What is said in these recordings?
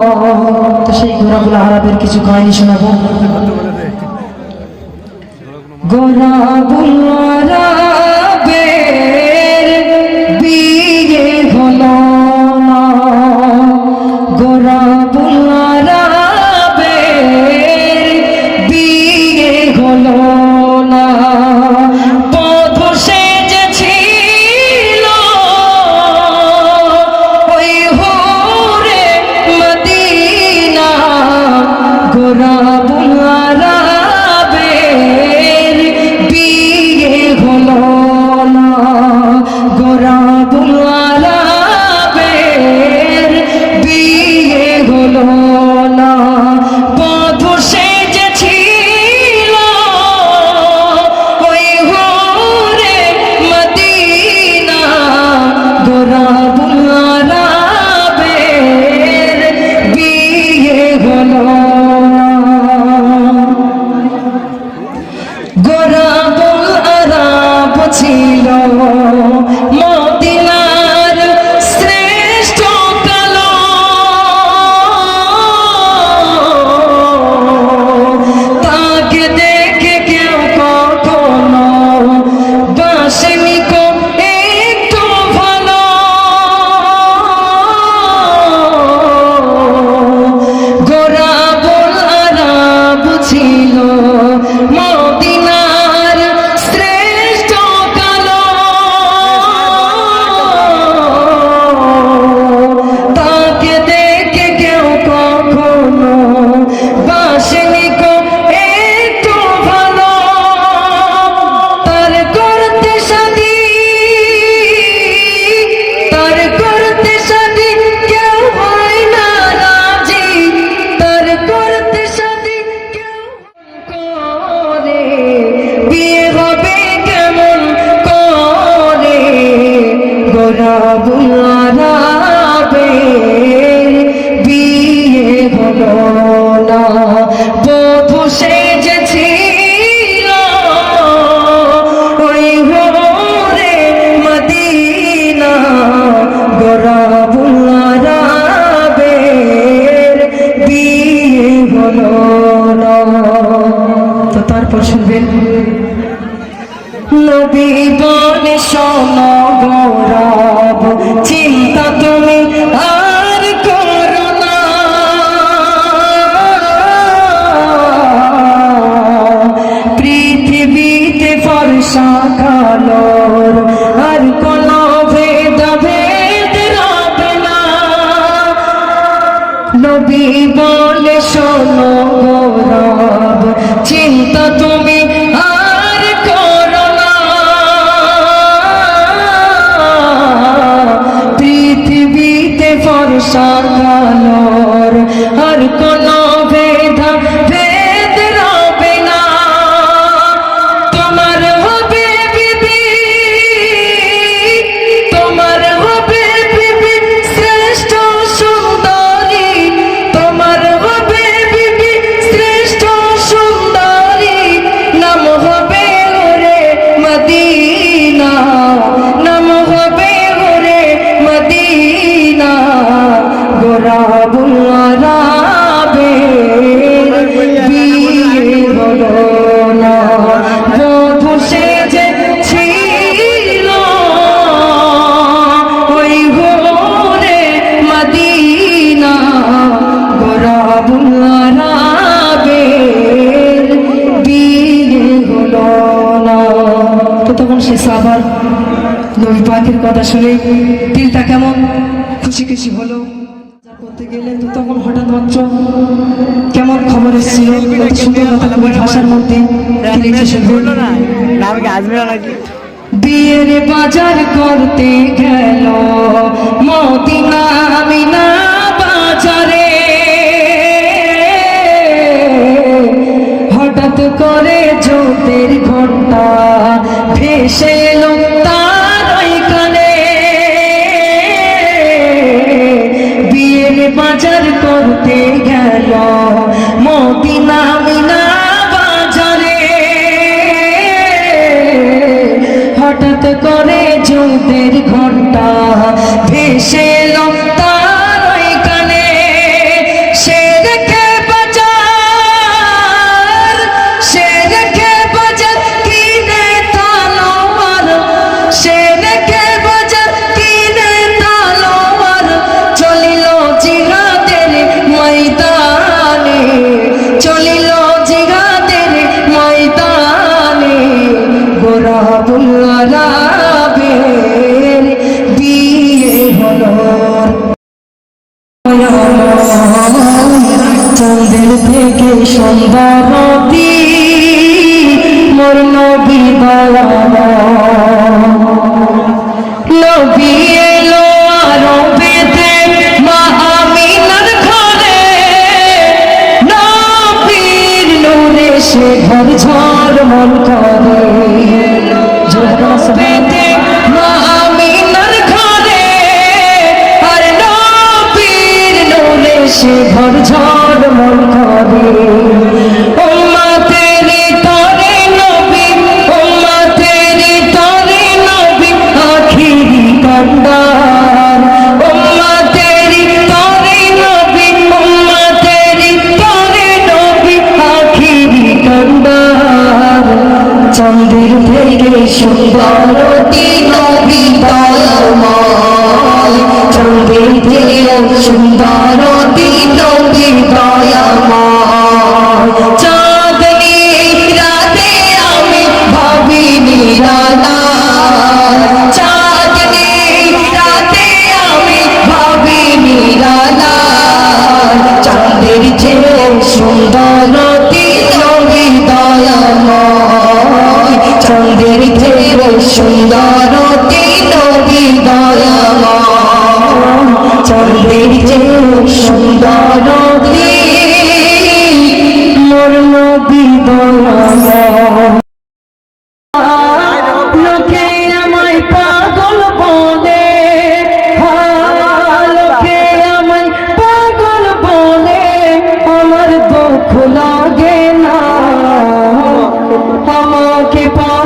তো সেই গোরাগুলো আরবের কিছু কাহিনী শোনাবো। গোরাগুলো কর শাখালোর আর কোন ভেদাভেদ রবে না নবী বলে শোনো পাখির কথা শুনে দিলটা কেমন? খুশি খুশি হলো। করতে গেলে তো তখন হঠাৎ মাত্র কেমন খবর এসেছিল ভাষার মধ্যে বিয়ের বাজার করতে গেল মদিনা আমি না be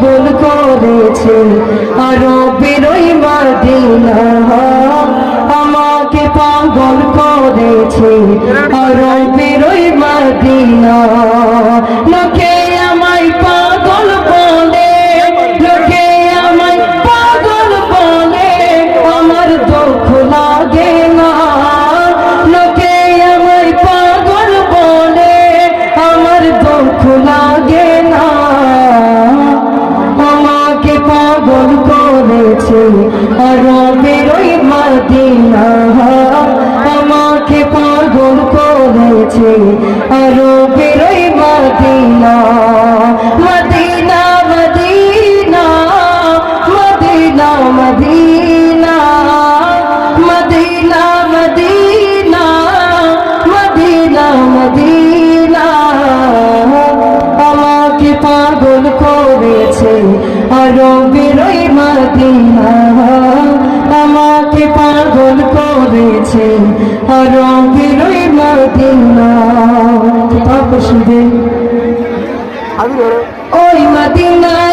কবুল করেছে। আরও বেরোই মাদিনা। আমাকে পাগল করেছে। আরও বেরোই মাদিনা। লোকে রবেরই মাদিনা। আমাকে পাগল করেছে। আরও রঙেরই মদিনা তপসিদের ওই মদিনা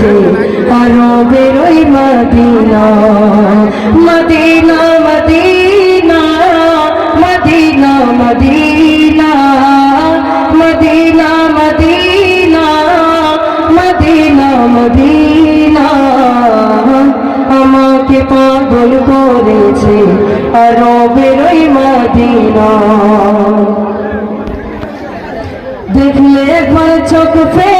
করেছে আরও বেরোই Madina Medina Medina Medina Medina Medina Medina Medina. Medina আমাকে পাগল করেছে আরও বেরোই মদিনা। দেখলে একবার চোখ ফেরে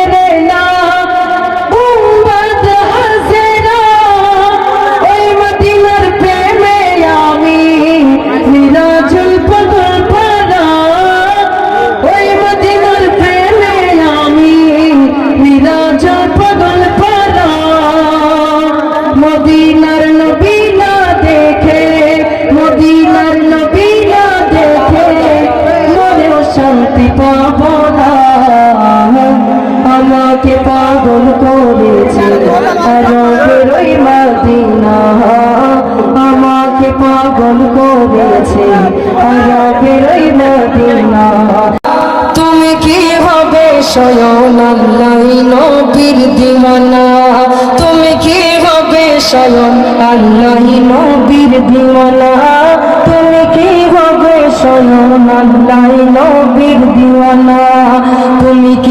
তুমি কি হবে স্বয়ং আল্লাহ নবীর দিওয়ানা? তুমি কি হবে স্বয়ং আল্লাহ নবীর দিওয়ানা? তুমি কি হবে স্বয়ং আল্লাহ নবীর দিওয়ানা? তুমি কি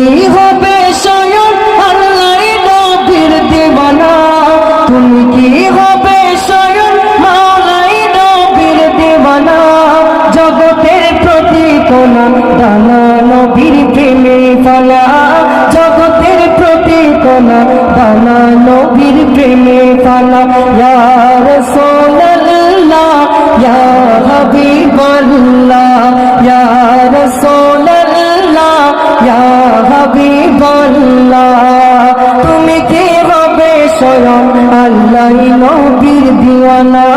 ফলা জগতের প্রতি কোন দানা নবীর প্রেমে ফলা। ইয়া রাসূলুল্লাহ, ইয়া হাবিবাল্লাহ, ইয়া রাসূলুল্লাহ, ইয়া হাবিবাল্লাহ। তুমি কি হবে স্বয়ং আল্লাহ নবীর দিওয়ানা?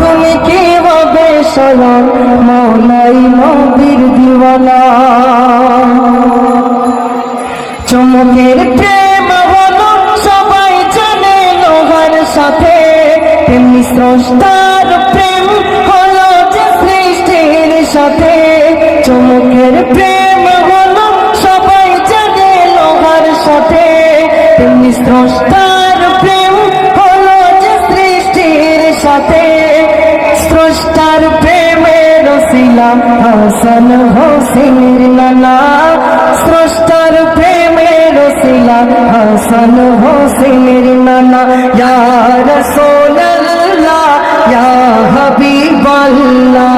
তুমি কি হবে স্বয়ং মৌলাই নবীর দিওয়ানা? চমকের প্রেম হলো, সবাই জানে লোহার সাথে। তেমনি স্রষ্টার প্রেম হলো যে সৃষ্টির সাথে। চমকের প্রেম হলো, সবাই জানে লোহার সাথে। তেমনি স্রষ্টার প্রেম হলো যে সৃষ্টির সাথে। স্রষ্টার প্রেমের শিলা হাসান হোসেনের নানা শিলা হাসান হোসেনের নানা, ইয়া রাসূলুল্লাহ, ইয়া হাবিবাল্লাহ,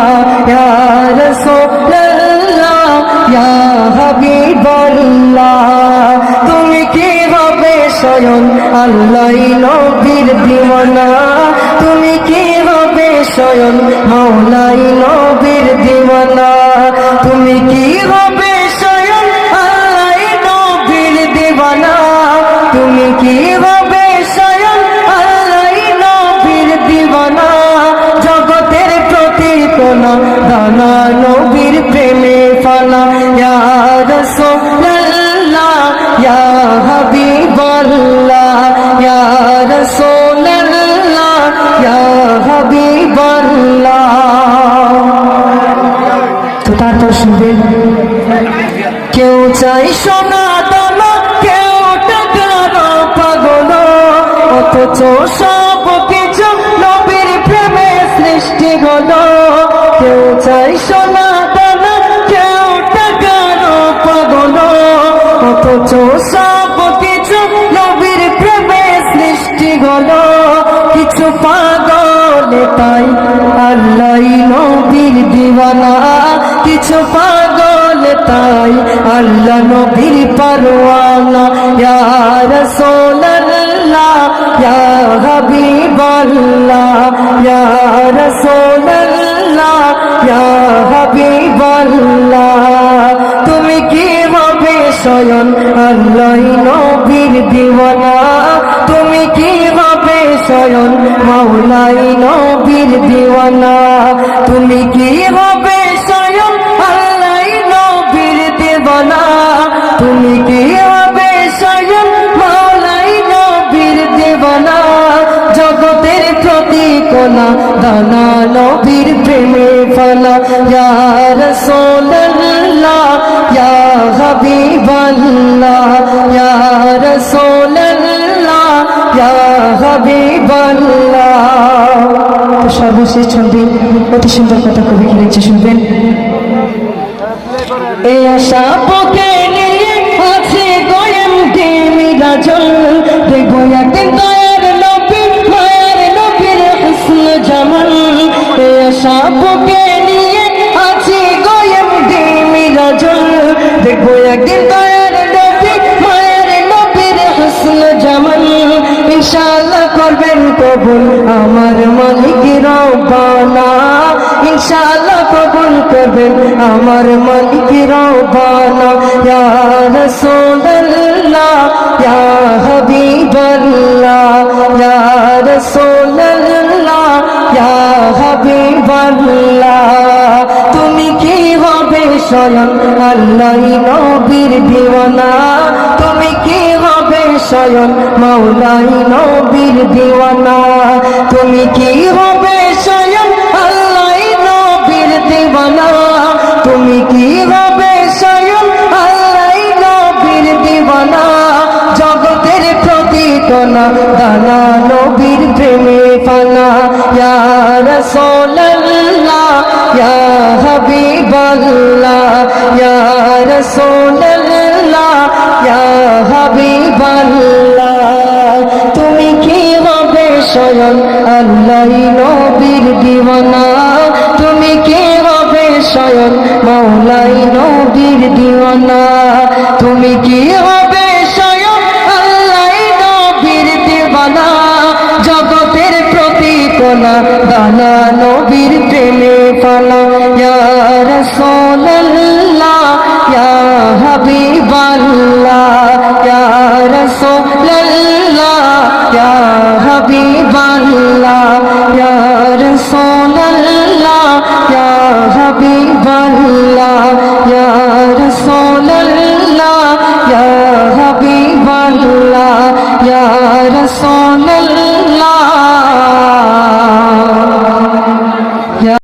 ইয়া রাসূলুল্লাহ, ইয়া হাবিবাল্লাহ। তুমি কি হবে স্বয়ং আল্লাহ নবীর দিওয়ানা? তুমি কি হবে স্বয়ং মৌলাই নবীর সব কিছু নবীর প্রেমে সৃষ্টি হলো। কিছু পাগল তাই আল্লাহ নবীর দিওয়ানা। কিছু পাগল তাই আল্লাহ নবীর পরওয়ানা ইয়া রাসূলুল্লাহ, ইয়া হাবিবাল্লাহ, ইয়া রাসূলুল্লাহ স্বয়ং আল্লাহ নবীর দিওয়ানা। তুমি কি হবে স্বয়ং মাওলাই নবীর দিওয়ানা? তুমি কি হবে স্বয়ং আল্লাহ নবীর দিওয়ানা? তুমি কি হবে স্বয়ং মাওলাই নবীর দিওয়ানা? কোনা দানা নবীর প্রেমে ফলা। ইয়া রাসূলুল্লাহ ইয়া রাসূলুল্লাহ, ইয়া হাবিবাল্লাহ। তো সর্বশেষ ছন্দি অতি সুন্দর কথা কবি লিখছে শুনবেন? এ আশা পোকে নিয়ে আছে গোয়েম দেমি রাজল দেখব একদিন দয়ার নবী মায়ের নবীর হুসন জামান এ আশা পোকে ইনশাআল্লাহ করবেন কবুল আমার মালিক রব্বানা। ইনশাআল্লাহ কবুল করবেন আমার মালিক রব্বানা। ইয়া রাসূলুল্লাহ, ইয়া হাবিবাল্লাহ, ইয়া রাসূলুল্লাহ, ইয়া হাবিবাল্লাহ। তুমি কি হবে স্বয়ং আল্লাহ নবীর দিওয়ানা? তুমি কি স্বয়ং মাওলাই নবীর দিওয়ানা। তুমি কি হবে স্বয়ং আল্লাহ নবীর দিওয়ানা? তুমি কি হবে স্বয়ং আল্লাহ নবীর দিওয়ানা? জগতের প্রতিকনা দানা নবীর প্রেমে ফানা। ইয়া রাসূলুল্লাহ, ইয়া হাবিবাল্লাহ, ইয়া রাসূলুল্লাহ। ইয়া হাবিবাল্লাহ তুমি কি হবে স্বয়ং আল্লাহ নবীর দিওয়ানা? তুমি কি হবে স্বয়ং মৌলাই নবীর দিওয়ানা? তুমি কি হবে